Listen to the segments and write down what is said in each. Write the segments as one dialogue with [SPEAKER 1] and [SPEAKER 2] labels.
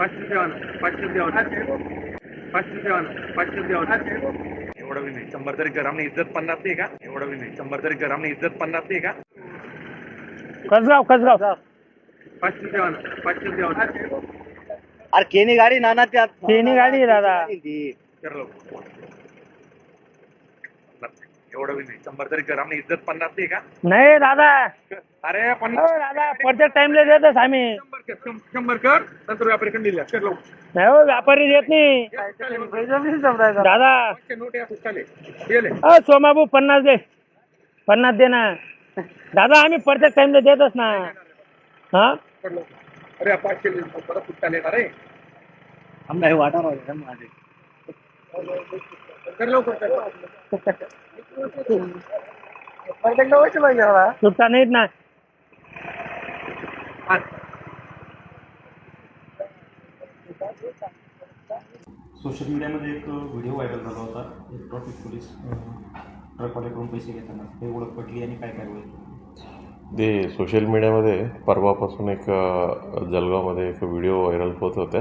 [SPEAKER 1] द्यावं पाचशे द्यावं पाचशे द्यावं एवढं बी नाही शंभर तरी ग्रामने इज्जत पन्नास नाही का? एवढं बी नाही शंभर तरी ग्रामने इज्जत पन्नास नाही का?
[SPEAKER 2] कसगाव कसगाव.
[SPEAKER 1] पाचशे द्यावं पाचशे द्यावं
[SPEAKER 3] अरे केनी गाडी नाना त्यात.
[SPEAKER 2] केनी गाडी दादा.
[SPEAKER 1] कर. एवढं बी नाही. शंभर तरी ग्रामने इज्जत पन्नास नाही का?
[SPEAKER 2] नाही दादा.
[SPEAKER 1] अरे
[SPEAKER 2] हो
[SPEAKER 1] पन्नास
[SPEAKER 2] दादा टाइमला देतच आम्ही.
[SPEAKER 1] शंभर कर शं- शंभर कर नंतर व्यापारी दिल्या कर लवकर.
[SPEAKER 2] नाही हो व्यापारी देत नाही. दादा.
[SPEAKER 1] पाचशे नोट या चालेल गेले
[SPEAKER 2] अ सोमाबू पन्नास दे. पन्नास दे ना. दादा आम्ही प्रत्येक टाइमला देतच ना. हा?
[SPEAKER 1] कर. अरे पाचशे परत येणार
[SPEAKER 2] सुट्टा नाहीत ना.
[SPEAKER 4] सोशल मीडियामध्ये एक व्हिडिओ व्हायरल झाला होता एक ट्रॉफिक पोलीस ट्रकवाल्याकडून पैसे घेताना. हे ओळख पटली आणि काय कारवाई
[SPEAKER 5] ते सोशल मीडियामध्ये परवापासून एक जलगावमध्ये जळगावमध्ये एक व्हिडिओ व्हायरल होत होत्या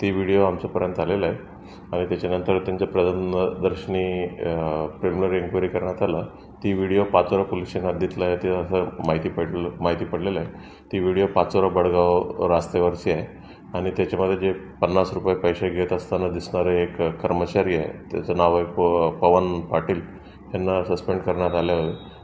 [SPEAKER 5] ती व्हिडिओ आमच्यापर्यंत आलेला आहे. आणि त्याच्यानंतर त्यांच्या प्रदर्शनी प्रिलिमिनरी एन्क्वायरी करण्यात आला. ती व्हिडिओ पाचोरा पोलीस स्टेशन हद्दीतला आहे. ते असं माहिती पडलं माहिती पडलेलं आहे. ती व्हिडिओ पाचोरा बडगाव रस्त्यावरची आहे. आणि त्याच्यामध्ये जे पन्नास रुपये पैसे घेत असताना दिसणारे एक कर्मचारी आहे. त्याचं नाव आहे प पवन पाटील. यांना सस्पेंड करण्यात आलं आहे.